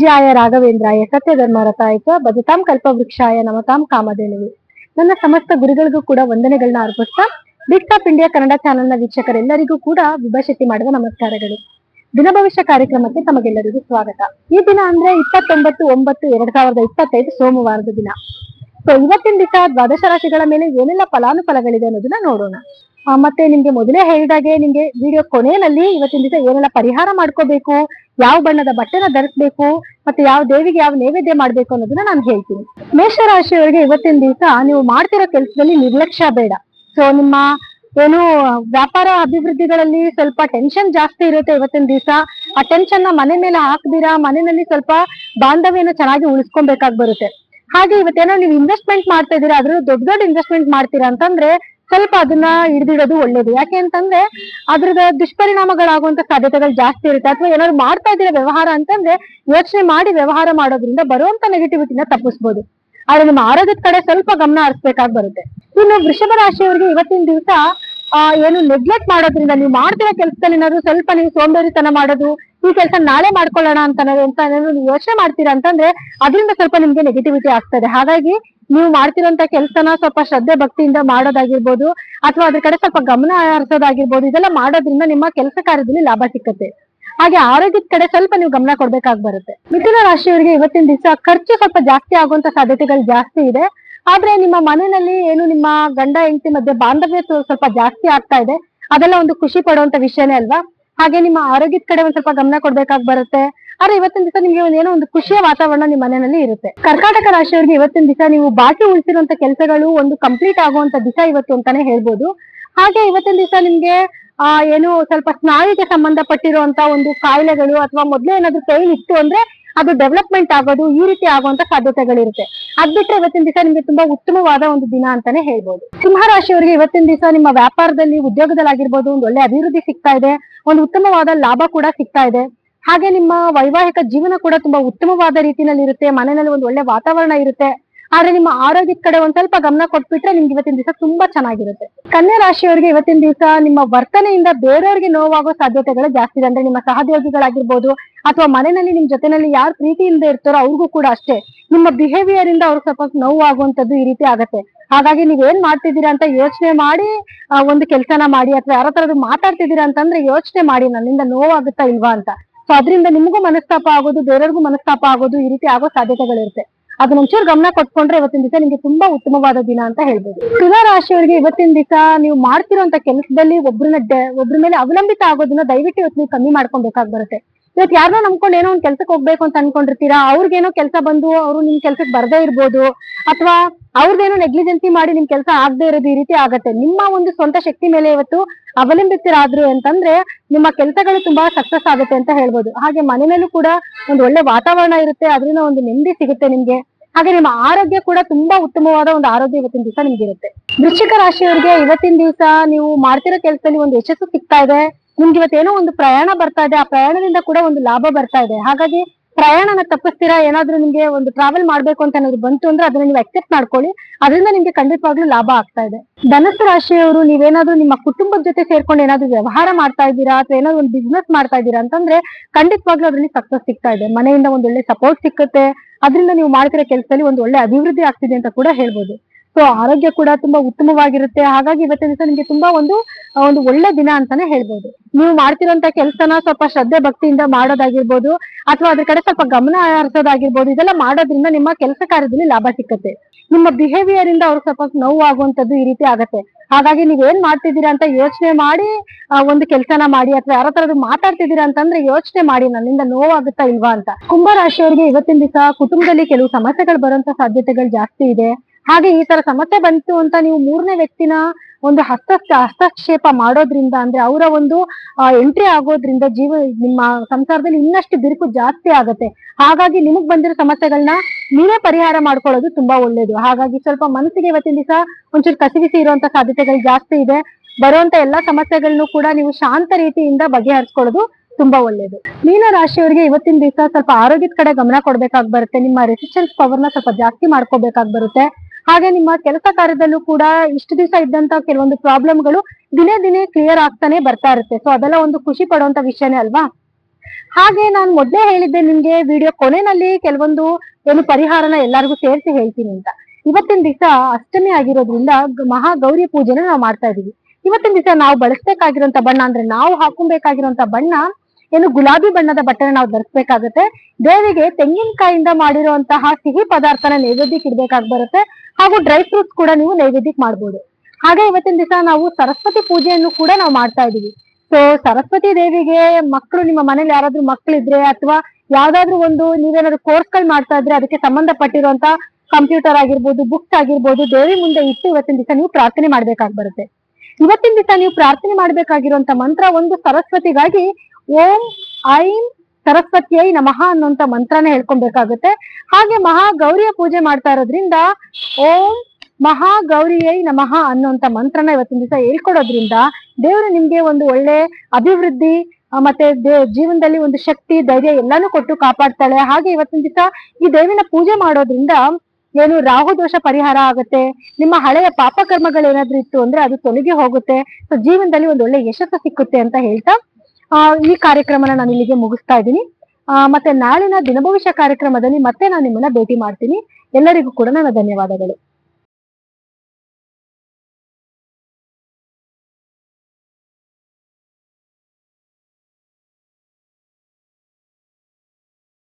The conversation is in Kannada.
ಪೂಜ್ಯಾಯ ರಾಘವೇಂದ್ರಾಯ ಸತ್ಯಧರ್ಮರತಾಯ ಚ ಭಜತಾಂ ಕಲ್ಪವೃಕ್ಷಾಯ ನಮತಾಂ ಕಾಮಧೇನುವೆ. ನನ್ನ ಸಮಸ್ತ ಗುರುಗಳಿಗೂ ಕೂಡ ವಂದನೆಗಳನ್ನ ಅರ್ಪಿಸ್ತಾ ಬಿಕ್ಸ್ ಆಫ್ ಇಂಡಿಯಾ ಕನ್ನಡ ಚಾನೆಲ್ನ ವೀಕ್ಷಕರೆಲ್ಲರಿಗೂ ಕೂಡ ವಿಭಶತಿ ಮಾಡುವ ನಮಸ್ಕಾರಗಳು. ದಿನ ಭವಿಷ್ಯ ಕಾರ್ಯಕ್ರಮಕ್ಕೆ ತಮಗೆಲ್ಲರಿಗೂ ಸ್ವಾಗತ. ಈ ದಿನ ಅಂದ್ರೆ ಇಪ್ಪತ್ತೊಂಬತ್ತು ಒಂಬತ್ತು ಎರಡ್ ಸಾವಿರದ ಇಪ್ಪತ್ತೈದು ಸೋಮವಾರದ ದಿನ. ಸೊ ಇವತ್ತಿನ ದಿವಸ ದ್ವಾದಶ ರಾಶಿಗಳ ಮೇಲೆ ಏನೆಲ್ಲ ಫಲಾನುಫಲಗಳಿದೆ ಅನ್ನೋದನ್ನ ನೋಡೋಣ. ಮತ್ತೆ ನಿಮ್ಗೆ ಮೊದಲೇ ಹೇಳಿದಾಗೆ ನಿಮ್ಗೆ ವಿಡಿಯೋ ಕೊನೆಯಲ್ಲಿ ಇವತ್ತಿನ ದಿವಸ ಏನೆಲ್ಲ ಪರಿಹಾರ ಮಾಡ್ಕೋಬೇಕು, ಯಾವ ಬಣ್ಣದ ಬಟ್ಟೆನ ಧರಿಸ್ಬೇಕು, ಮತ್ತೆ ಯಾವ ದೇವಿಗೆ ಯಾವ ನೈವೇದ್ಯ ಮಾಡ್ಬೇಕು ಅನ್ನೋದನ್ನ ನಾನು ಹೇಳ್ತೀನಿ. ಮೇಷರಾಶಿಯವರಿಗೆ ಇವತ್ತಿನ ದಿವಸ ನೀವು ಮಾಡ್ತಿರೋ ಕೆಲಸದಲ್ಲಿ ನಿರ್ಲಕ್ಷ್ಯ ಬೇಡ. ಸೊ ನಿಮ್ಮ ಏನು ವ್ಯಾಪಾರ ಅಭಿವೃದ್ಧಿಗಳಲ್ಲಿ ಸ್ವಲ್ಪ ಟೆನ್ಷನ್ ಜಾಸ್ತಿ ಇರುತ್ತೆ ಇವತ್ತಿನ ದಿವಸ. ಆ ಟೆನ್ಷನ್ನ ಮನೆ ಮೇಲೆ ಹಾಕ್ದಿರಾ, ಮನೆಯಲ್ಲಿ ಸ್ವಲ್ಪ ಬಾಂಧವ್ಯನ ಚೆನ್ನಾಗಿ ಉಳಿಸ್ಕೊಬೇಕಾಗಿ ಬರುತ್ತೆ. ಹಾಗೆ ಇವತ್ತೇನೋ ನೀವು ಇನ್ವೆಸ್ಟ್ಮೆಂಟ್ ಮಾಡ್ತಾ ಇದೀರಾ ಅದ್ರಲ್ಲಿ ದೊಡ್ಡ ದೊಡ್ಡ ಇನ್ವೆಸ್ಟ್ಮೆಂಟ್ ಮಾಡ್ತೀರಾ ಅಂತಂದ್ರೆ ಸ್ವಲ್ಪ ಅದನ್ನ ಹಿಡಿದಿಡೋದು ಒಳ್ಳೇದು. ಯಾಕೆ ಅಂತಂದ್ರೆ ಅದ್ರದ ದುಷ್ಪರಿಣಾಮಗಳಾಗುವಂತ ಸಾಧ್ಯತೆಗಳು ಜಾಸ್ತಿ ಇರುತ್ತೆ. ಅಥವಾ ಏನಾದ್ರು ಮಾಡ್ತಾ ಇದ್ದೀರಾ ವ್ಯವಹಾರ ಅಂತಂದ್ರೆ ಯೋಚನೆ ಮಾಡಿ ವ್ಯವಹಾರ ಮಾಡೋದ್ರಿಂದ ಬರುವಂತ ನೆಗೆಟಿವಿಟಿನ ತಪ್ಪಿಸ್ಬೋದು. ಆದ್ರೆ ನಿಮ್ಮ ಆರೋಗ್ಯದ ಕಡೆ ಸ್ವಲ್ಪ ಗಮನ ಹರಿಸ್ಬೇಕಾಗಿ ಬರುತ್ತೆ. ಇನ್ನು ವೃಷಭ ರಾಶಿಯವರಿಗೆ ಇವತ್ತಿನ ದಿವಸ, ಆ, ಏನು ನೆಗ್ಲೆಕ್ಟ್ ಮಾಡೋದ್ರಿಂದ ನೀವು ಮಾಡ್ತಿರೋ ಕೆಲಸದಲ್ಲಿ ಏನಾದ್ರು ಸ್ವಲ್ಪ ನೀವು ಸೋಂಬೇರಿತನ ಮಾಡೋದು, ಈ ಕೆಲಸ ನಾಳೆ ಮಾಡ್ಕೊಳ್ಳೋಣ ಅಂತ ಏನಾದ್ರು- ಯೋಚನೆ ಮಾಡ್ತೀರಾ ಅಂತಂದ್ರೆ ಅದರಿಂದ ಸ್ವಲ್ಪ ನಿಮ್ಗೆ ನೆಗೆಟಿವಿಟಿ ಆಗ್ತದೆ. ಹಾಗಾಗಿ ನೀವು ಮಾಡ್ತಿರೋಂತ ಕೆಲಸನ ಸ್ವಲ್ಪ ಶ್ರದ್ಧೆ ಭಕ್ತಿಯಿಂದ ಮಾಡೋದಾಗಿರ್ಬೋದು, ಅಥವಾ ಅದ್ರ ಕಡೆ ಸ್ವಲ್ಪ ಗಮನ ಹರಿಸೋದಾಗಿರ್ಬೋದು, ಇದೆಲ್ಲ ಮಾಡೋದ್ರಿಂದ ನಿಮ್ಮ ಕೆಲಸ ಕಾರ್ಯದಲ್ಲಿ ಲಾಭ ಸಿಕ್ಕತ್ತೆ. ಹಾಗೆ ಆರೋಗ್ಯದ ಕಡೆ ಸ್ವಲ್ಪ ನೀವು ಗಮನ ಕೊಡ್ಬೇಕಾಗಿ ಬರುತ್ತೆ. ಮಿಥುನ ರಾಶಿಯವರಿಗೆ ಇವತ್ತಿನ ದಿವಸ ಖರ್ಚು ಸ್ವಲ್ಪ ಜಾಸ್ತಿ ಆಗುವಂತ ಸಾಧ್ಯತೆಗಳು ಜಾಸ್ತಿ ಇದೆ. ಆದ್ರೆ ನಿಮ್ಮ ಮನೆಯಲ್ಲಿ ಏನು ನಿಮ್ಮ ಗಂಡ ಹೆಂಡತಿ ಮಧ್ಯೆ ಬಾಂಧವ್ಯ ಸ್ವಲ್ಪ ಜಾಸ್ತಿ ಆಗ್ತಾ ಇದೆ. ಅದೆಲ್ಲ ಒಂದು ಖುಷಿ ಪಡುವಂತ ವಿಷಯನೇ ಅಲ್ವಾ? ಹಾಗೆ ನಿಮ್ಮ ಆರೋಗ್ಯದ ಕಡೆ ಒಂದ್ ಸ್ವಲ್ಪ ಗಮನ ಕೊಡ್ಬೇಕಾಗಿ ಬರುತ್ತೆ. ಆದ್ರೆ ಇವತ್ತಿನ ದಿವಸ ನಿಮ್ಗೆ ಒಂದ್ ಏನೋ ಒಂದು ಖುಷಿಯ ವಾತಾವರಣ ನಿಮ್ಮ ಮನೆಯಲ್ಲಿ ಇರುತ್ತೆ. ಕರ್ನಾಟಕ ರಾಶಿಯವರಿಗೆ ಇವತ್ತಿನ ದಿವಸ ನೀವು ಬಾಕಿ ಉಳಿಸಿರುವಂತ ಕೆಲಸಗಳು ಒಂದು ಕಂಪ್ಲೀಟ್ ಆಗುವಂತ ದಿವಸ ಇವತ್ತು ಅಂತಾನೆ ಹೇಳ್ಬೋದು. ಹಾಗೆ ಇವತ್ತಿನ ದಿವಸ ನಿಮ್ಗೆ, ಆ, ಏನು ಸ್ವಲ್ಪ ಸ್ನಾಯುಗೆ ಸಂಬಂಧಪಟ್ಟಿರುವಂತ ಒಂದು ಕಾಯಿಲೆಗಳು ಅಥವಾ ಮೊದ್ಲೇ ಏನಾದ್ರು ಪೈನ್ ಇತ್ತು ಅಂದ್ರೆ ಅದು ಡೆವಲಪ್ಮೆಂಟ್ ಆಗೋದು, ಈ ರೀತಿ ಆಗುವಂತ ಸಾಧ್ಯತೆಗಳಿರುತ್ತೆ. ಅದ್ ಬಿಟ್ರೆ ಇವತ್ತಿನ ದಿವಸ ನಿಮ್ಗೆ ತುಂಬಾ ಉತ್ತಮವಾದ ಒಂದು ದಿನ ಅಂತಾನೆ ಹೇಳ್ಬೋದು. ಸಿಂಹರಾಶಿಯವರಿಗೆ ಇವತ್ತಿನ ದಿವಸ ನಿಮ್ಮ ವ್ಯಾಪಾರದಲ್ಲಿ ಉದ್ಯೋಗದಲ್ಲಾಗಿರ್ಬೋದು, ಒಂದು ಒಳ್ಳೆ ಅಭಿವೃದ್ಧಿ ಸಿಗ್ತಾ ಇದೆ, ಒಂದು ಉತ್ತಮವಾದ ಲಾಭ ಕೂಡ ಸಿಗ್ತಾ ಇದೆ. ಹಾಗೆ ನಿಮ್ಮ ವೈವಾಹಿಕ ಜೀವನ ಕೂಡ ತುಂಬಾ ಉತ್ತಮವಾದ ರೀತಿಯಲ್ಲಿ ಇರುತ್ತೆ ಮನೆಯಲ್ಲಿ ಒಂದು ಒಳ್ಳೆ ವಾತಾವರಣ ಇರುತ್ತೆ. ಆದ್ರೆ ನಿಮ್ಮ ಆರೋಗ್ಯದ ಕಡೆ ಒಂದ್ ಸ್ವಲ್ಪ ಗಮನ ಕೊಟ್ಬಿಟ್ರೆ ನಿಮ್ಗೆ ಇವತ್ತಿನ ದಿವಸ ತುಂಬಾ ಚೆನ್ನಾಗಿರುತ್ತೆ. ಕನ್ಯಾ ರಾಶಿಯವರಿಗೆ ಇವತ್ತಿನ ದಿವಸ ನಿಮ್ಮ ವರ್ತನೆಯಿಂದ ಬೇರೆಯವರಿಗೆ ನೋವಾಗೋ ಸಾಧ್ಯತೆಗಳು ಜಾಸ್ತಿ ಇದೆ. ಅಂದ್ರೆ ನಿಮ್ಮ ಸಹೋದ್ಯೋಗಿಗಳಾಗಿರ್ಬೋದು ಅಥವಾ ಮನೆಯಲ್ಲಿ ನಿಮ್ ಜೊತೆನಲ್ಲಿ ಯಾರು ಪ್ರೀತಿಯಿಂದ ಇರ್ತಾರೋ ಅವ್ರಿಗೂ ಕೂಡ ಅಷ್ಟೇ, ನಿಮ್ಮ ಬಿಹೇವಿಯರ್ ಇಂದ ಅವ್ರಿಗೆ ಸ್ವಲ್ಪ ನೋವಾಗುವಂತದ್ದು ಈ ರೀತಿ ಆಗತ್ತೆ. ಹಾಗಾಗಿ ನೀವ್ ಏನ್ ಮಾಡ್ತಿದ್ದೀರಾ ಅಂತ ಯೋಚನೆ ಮಾಡಿ ಒಂದು ಕೆಲಸನ ಮಾಡಿ ಅಥವಾ ಯಾರ ತರದ್ದು ಮಾತಾಡ್ತಿದ್ದೀರಾ ಅಂತಂದ್ರೆ ಯೋಚನೆ ಮಾಡಿ, ನನ್ನಿಂದ ನೋವಾಗುತ್ತಾ ಇಲ್ವಾ ಅಂತ. ಸೊ ಅದರಿಂದ ನಿಮಗೂ ಮನಸ್ತಾಪ ಆಗೋದು, ಬೇರೆಯವ್ರಿಗೂ ಮನಸ್ತಾಪ ಆಗೋದು ಈ ರೀತಿ ಆಗೋ ಸಾಧ್ಯತೆಗಳಿರುತ್ತೆ. ಅದನ್ನ ಒಂಚೂರು ಗಮನ ಕೊಟ್ಕೊಂಡ್ರೆ ಇವತ್ತಿನ ದಿವಸ ನಿಮ್ಗೆ ತುಂಬಾ ಉತ್ತಮವಾದ ದಿನ ಅಂತ ಹೇಳ್ಬೋದು. ತುಲಾ ರಾಶಿಯವರಿಗೆ ಇವತ್ತಿನ ದಿವಸ ನೀವು ಮಾಡ್ತಿರೋಂತ ಕೆಲಸದಲ್ಲಿ ಒಬ್ರನ್ನ ಒಬ್ರ ಮೇಲೆ ಅವಲಂಬಿತ ಆಗೋದನ್ನ ದಯವಿಟ್ಟು ಇವತ್ತು ನೀವು ಕಮ್ಮಿ ಮಾಡ್ಕೊಬೇಕಾಗಿ ಬರುತ್ತೆ. ಇವತ್ತು ಯಾರನ್ನ ನಂಬ್ಕೊಂಡು ಏನೋ ಒಂದ್ ಕೆಲ್ಸಕ್ಕೆ ಹೋಗ್ಬೇಕು ಅಂತ ಅನ್ಕೊಂಡಿರ್ತೀರಾ? ಅವ್ರಿಗೇನೋ ಕೆಲಸ ಬಂದು ಅವರು ನಿಮ್ ಕೆಲ್ಸಕ್ಕೆ ಬರದೇ ಇರ್ಬೋದು. ಅಥವಾ ಅವ್ರದ್ದೇನೋ ನೆಗ್ಲಿಜೆನ್ಸಿ ಮಾಡಿ ನಿಮ್ ಕೆಲಸ ಆಗದೆ ಇರೋದು ಈ ರೀತಿ ಆಗತ್ತೆ. ನಿಮ್ಮ ಒಂದು ಸ್ವಂತ ಶಕ್ತಿ ಮೇಲೆ ಇವತ್ತು ಅವಲಂಬಿತರಾದ್ರು ಅಂತಂದ್ರೆ ನಿಮ್ಮ ಕೆಲಸಗಳು ತುಂಬಾ ಸಕ್ಸಸ್ ಆಗುತ್ತೆ ಅಂತ ಹೇಳ್ಬೋದು. ಹಾಗೆ ಮನೆಯಲ್ಲೂ ಕೂಡ ಒಂದು ಒಳ್ಳೆ ವಾತಾವರಣ ಇರುತ್ತೆ, ಅದರಿಂದ ಒಂದು ನೆಮ್ಮದಿ ಸಿಗುತ್ತೆ ನಿಮ್ಗೆ. ಹಾಗೆ ನಿಮ್ಮ ಆರೋಗ್ಯ ಕೂಡ ತುಂಬಾ ಉತ್ತಮವಾದ ಒಂದು ಆರೋಗ್ಯ ಇವತ್ತಿನ ದಿವಸ ನಿಮ್ಗೆ ಇರುತ್ತೆ. ವೃಶ್ಚಿಕ ರಾಶಿಯವರಿಗೆ ಇವತ್ತಿನ ದಿವಸ ನೀವು ಮಾಡ್ತಿರೋ ಕೆಲಸದಲ್ಲಿ ಒಂದು ಯಶಸ್ಸು ಸಿಗ್ತಾ ಇದೆ. ನಿಮ್ಗೆ ಇವತ್ತೇನೋ ಒಂದು ಪ್ರಯಾಣ ಬರ್ತಾ ಇದೆ. ಆ ಪ್ರಯಾಣದಿಂದ ಕೂಡ ಒಂದು ಲಾಭ ಬರ್ತಾ ಇದೆ. ಹಾಗಾಗಿ ಪ್ರಯಾಣನ ತಪ್ಪಿಸ್ತೀರಾ? ಏನಾದ್ರೂ ನಿಮ್ಗೆ ಒಂದು ಟ್ರಾವೆಲ್ ಮಾಡ್ಬೇಕು ಅಂತ ಏನಾದ್ರು ಬಂತು ಅಂದ್ರೆ ಅದನ್ನ ನೀವು ಅಕ್ಸೆಪ್ಟ್ ಮಾಡ್ಕೊಳ್ಳಿ. ಅದರಿಂದ ನಿಮ್ಗೆ ಖಂಡಿತವಾಗ್ಲೂ ಲಾಭ ಆಗ್ತಾ ಇದೆ. ಧನಸ್ಸು ರಾಶಿಯವರು ನೀವೇನಾದ್ರೂ ನಿಮ್ಮ ಕುಟುಂಬದ ಜೊತೆ ಸೇರ್ಕೊಂಡು ಏನಾದ್ರು ವ್ಯವಹಾರ ಮಾಡ್ತಾ ಇದ್ದೀರಾ? ಅಥವಾ ಏನಾದ್ರು ಒಂದು ಬಿಸ್ನೆಸ್ ಮಾಡ್ತಾ ಇದ್ದೀರಾ? ಅಂತಂದ್ರೆ ಖಂಡಿತವಾಗ್ಲೂ ಅದರಲ್ಲಿ ಸಕ್ಸಸ್ ಸಿಗ್ತಾ ಇದೆ. ಮನೆಯಿಂದ ಒಂದ್ ಒಳ್ಳೆ ಸಪೋರ್ಟ್ ಸಿಕ್ಕುತ್ತೆ. ಅದರಿಂದ ನೀವು ಮಾಡ್ತಿರೋ ಕೆಲಸದಲ್ಲಿ ಒಂದು ಒಳ್ಳೆ ಅಭಿವೃದ್ಧಿ ಆಗ್ತಿದೆ ಅಂತ ಕೂಡ ಹೇಳ್ಬೋದು. ಸೊ ಆರೋಗ್ಯ ಕೂಡ ತುಂಬಾ ಉತ್ತಮವಾಗಿರುತ್ತೆ. ಹಾಗಾಗಿ ಇವತ್ತಿನ ದಿವಸ ನಿಮ್ಗೆ ತುಂಬಾ ಒಂದು ಒಂದು ಒಳ್ಳೆ ದಿನ ಅಂತಾನೆ ಹೇಳ್ಬೋದು. ನೀವು ಮಾಡ್ತಿರೋಂತ ಕೆಲಸನ ಸ್ವಲ್ಪ ಶ್ರದ್ಧೆ ಭಕ್ತಿಯಿಂದ ಮಾಡೋದಾಗಿರ್ಬೋದು, ಅಥವಾ ಅದ್ರ ಕಡೆ ಸ್ವಲ್ಪ ಗಮನ ಹರಿಸೋದಾಗಿರ್ಬೋದು, ಇದೆಲ್ಲ ಮಾಡೋದ್ರಿಂದ ನಿಮ್ಮ ಕೆಲಸ ಕಾರ್ಯದಲ್ಲಿ ಲಾಭ ಸಿಕ್ಕತ್ತೆ. ನಿಮ್ಮ ಬಿಹೇವಿಯರ್ ಇಂದ ಅವ್ರಿಗೆ ಸ್ವಲ್ಪ ನೋವು ಆಗುವಂತದ್ದು ಈ ರೀತಿ ಆಗತ್ತೆ. ಹಾಗಾಗಿ ನೀವ್ ಏನ್ ಮಾಡ್ತಿದ್ದೀರಾ ಅಂತ ಯೋಚನೆ ಮಾಡಿ ಒಂದು ಕೆಲಸನ ಮಾಡಿ, ಅಥವಾ ಯಾರ ತರದ್ದು ಮಾತಾಡ್ತಿದ್ದೀರಾ ಅಂತಂದ್ರೆ ಯೋಚನೆ ಮಾಡಿ, ನನ್ನಿಂದ ನೋವಾಗುತ್ತಾ ಇಲ್ವಾ ಅಂತ. ಕುಂಭ ರಾಶಿಯವರಿಗೆ ಇವತ್ತಿನ ದಿವಸ ಕುಟುಂಬದಲ್ಲಿ ಕೆಲವು ಸಮಸ್ಯೆಗಳು ಬರುವಂತ ಸಾಧ್ಯತೆಗಳು ಜಾಸ್ತಿ ಇದೆ. ಹಾಗೆ ಈ ತರ ಸಮಸ್ಯೆ ಬಂತು ಅಂತ ನೀವು ಮೂರನೇ ವ್ಯಕ್ತಿನ ಒಂದು ಹಸ್ತ ಹಸ್ತಕ್ಷೇಪ ಮಾಡೋದ್ರಿಂದ ಅಂದ್ರೆ ಅವರ ಒಂದು ಎಂಟ್ರಿ ಆಗೋದ್ರಿಂದ ಜೀವ, ನಿಮ್ಮ ಸಂಸಾರದಲ್ಲಿ ಇನ್ನಷ್ಟು ಬಿರುಕು ಜಾಸ್ತಿ ಆಗತ್ತೆ. ಹಾಗಾಗಿ ನಿಮಗ್ ಬಂದಿರೋ ಸಮಸ್ಯೆಗಳನ್ನ ನೀವೇ ಪರಿಹಾರ ಮಾಡ್ಕೊಳ್ಳೋದು ತುಂಬಾ ಒಳ್ಳೇದು. ಹಾಗಾಗಿ ಸ್ವಲ್ಪ ಮನಸ್ಸಿಗೆ ಇವತ್ತಿನ ದಿವಸ ಒಂಚೂರು ಕಸಿವಿಸಿ ಇರುವಂತ ಸಾಧ್ಯತೆಗಳು ಜಾಸ್ತಿ ಇದೆ. ಬರುವಂತ ಎಲ್ಲಾ ಸಮಸ್ಯೆಗಳನ್ನು ಕೂಡ ನೀವು ಶಾಂತ ರೀತಿಯಿಂದ ಬಗೆಹರಿಸ್ಕೊಳ್ಳೋದು ತುಂಬಾ ಒಳ್ಳೇದು. ಮೀನ ರಾಶಿಯವರಿಗೆ ಇವತ್ತಿನ ದಿವಸ ಸ್ವಲ್ಪ ಆರೋಗ್ಯದ ಕಡೆ ಗಮನ ಕೊಡ್ಬೇಕಾಗ್ ಬರುತ್ತೆ. ನಿಮ್ಮ ರೆಸಿಸ್ಟೆನ್ಸ್ ಪವರ್ನ ಸ್ವಲ್ಪ ಜಾಸ್ತಿ ಮಾಡ್ಕೋಬೇಕಾಗ್ ಬರುತ್ತೆ. ಹಾಗೆ ನಿಮ್ಮ ಕೆಲಸ ಕಾರ್ಯದಲ್ಲೂ ಕೂಡ ಇಷ್ಟು ದಿವಸ ಇದ್ದಂತ ಕೆಲವೊಂದು ಪ್ರಾಬ್ಲಮ್ಗಳು ದಿನೇ ದಿನೇ ಕ್ಲಿಯರ್ ಆಗ್ತಾನೆ ಬರ್ತಾ ಇರುತ್ತೆ. ಸೊ ಅದೆಲ್ಲ ಒಂದು ಖುಷಿ ಪಡುವಂತ ವಿಷಯನೇ ಅಲ್ವಾ? ಹಾಗೆ ನಾನು ಮೊದಲೇ ಹೇಳಿದ್ದೆ ನಿಮ್ಗೆ ವಿಡಿಯೋ ಕೊನೆಯಲ್ಲಿ ಕೆಲವೊಂದು ಏನು ಪರಿಹಾರನ ಎಲ್ಲರಿಗೂ ಸೇರಿಸಿ ಹೇಳ್ತೀನಿ ಅಂತ. ಇವತ್ತಿನ ದಿವಸ ಅಷ್ಟಮಿ ಆಗಿರೋದ್ರಿಂದ ಮಹಾ ಗೌರಿ ಪೂಜೆನ ನಾವು ಮಾಡ್ತಾ ಇದೀವಿ. ಇವತ್ತಿನ ದಿವಸ ನಾವು ಬಳಸ್ಬೇಕಾಗಿರುವಂತ ಬಣ್ಣ ಅಂದ್ರೆ ನಾವು ಹಾಕೊಬೇಕಾಗಿರುವಂತ ಬಣ್ಣ ಏನು ಗುಲಾಬಿ ಬಣ್ಣದ ಬಟ್ಟೆನ ನಾವು ಧರಿಸಬೇಕಾಗತ್ತೆ. ದೇವಿಗೆ ತೆಂಗಿನಕಾಯಿಂದ ಮಾಡಿರುವಂತಹ ಸಿಹಿ ಪದಾರ್ಥನ ನೈವೇದ್ಯಕ್ಕೆ ಇಡ್ಬೇಕಾಗಿ ಬರುತ್ತೆ. ಹಾಗೂ ಡ್ರೈ ಫ್ರೂಟ್ಸ್ ಕೂಡ ನೀವು ನೈವೇದ್ಯಕ್ಕೆ ಮಾಡ್ಬೋದು. ಹಾಗೆ ಇವತ್ತಿನ ದಿವಸ ನಾವು ಸರಸ್ವತಿ ಪೂಜೆಯನ್ನು ಕೂಡ ನಾವು ಮಾಡ್ತಾ ಇದೀವಿ. ಸೊ ಸರಸ್ವತಿ ದೇವಿಗೆ ಮಕ್ಕಳು ನಿಮ್ಮ ಮನೇಲಿ ಯಾರಾದ್ರೂ ಮಕ್ಕಳಿದ್ರೆ ಅಥವಾ ಯಾವ್ದಾದ್ರು ಒಂದು ನೀವೇನಾದ್ರು ಕೋರ್ಸ್ಗಳು ಮಾಡ್ತಾ ಇದ್ರೆ ಅದಕ್ಕೆ ಸಂಬಂಧಪಟ್ಟಿರುವಂತ ಕಂಪ್ಯೂಟರ್ ಆಗಿರ್ಬೋದು, ಬುಕ್ಸ್ ಆಗಿರ್ಬೋದು, ದೇವಿ ಮುಂದೆ ಇಟ್ಟು ಇವತ್ತಿನ ದಿವಸ ನೀವು ಪ್ರಾರ್ಥನೆ ಮಾಡ್ಬೇಕಾಗಿ ಬರುತ್ತೆ. ಇವತ್ತಿನ ದಿವಸ ನೀವು ಪ್ರಾರ್ಥನೆ ಮಾಡ್ಬೇಕಾಗಿರುವಂತ ಮಂತ್ರ ಒಂದು ಸರಸ್ವತಿಗಾಗಿ ಓಂ ಐಂ ಸರಸ್ವತಿಯೈ ನಮಃ ಅನ್ನುವಂತ ಮಂತ್ರನ ಹೇಳ್ಕೊಬೇಕಾಗುತ್ತೆ. ಹಾಗೆ ಮಹಾ ಗೌರಿಯ ಪೂಜೆ ಮಾಡ್ತಾ ಇರೋದ್ರಿಂದ ಓಂ ಮಹಾ ಗೌರಿಯೈ ನಮಃ ಅನ್ನುವಂತ ಮಂತ್ರನ ಇವತ್ತಿನ ದಿವಸ ಹೇಳ್ಕೊಡೋದ್ರಿಂದ ದೇವರು ನಿಮ್ಗೆ ಒಂದು ಒಳ್ಳೆ ಅಭಿವೃದ್ಧಿ ಮತ್ತೆ ಜೀವನದಲ್ಲಿ ಒಂದು ಶಕ್ತಿ, ಧೈರ್ಯ ಎಲ್ಲಾನು ಕೊಟ್ಟು ಕಾಪಾಡ್ತಾಳೆ. ಹಾಗೆ ಇವತ್ತಿನ ದಿವಸ ಈ ದೇವಿನ ಪೂಜೆ ಮಾಡೋದ್ರಿಂದ ಏನು ರಾಹು ದೋಷ ಪರಿಹಾರ ಆಗುತ್ತೆ, ನಿಮ್ಮ ಹಳೆಯ ಪಾಪ ಕರ್ಮಗಳು ಏನಾದ್ರೂ ಇತ್ತು ಅಂದ್ರೆ ಅದು ತೊಲಗಿ ಹೋಗುತ್ತೆ. ಸೊ ಜೀವನದಲ್ಲಿ ಒಂದು ಒಳ್ಳೆ ಯಶಸ್ಸು ಸಿಕ್ಕುತ್ತೆ ಅಂತ ಹೇಳ್ತಾ ಈ ಕಾರ್ಯಕ್ರಮನ ನಾನು ಇಲ್ಲಿಗೆ ಮುಗಿಸ್ತಾ ಇದ್ದೀನಿ. ಮತ್ತೆ ನಾಳಿನ ದಿನಭವಿಷ್ಯ ಕಾರ್ಯಕ್ರಮದಲ್ಲಿ ಮತ್ತೆ ನಾನು ನಿಮ್ಮನ್ನ ಭೇಟಿ ಮಾಡ್ತೀನಿ. ಎಲ್ಲರಿಗೂ ಕೂಡ ನನ್ನ ಧನ್ಯವಾದಗಳು.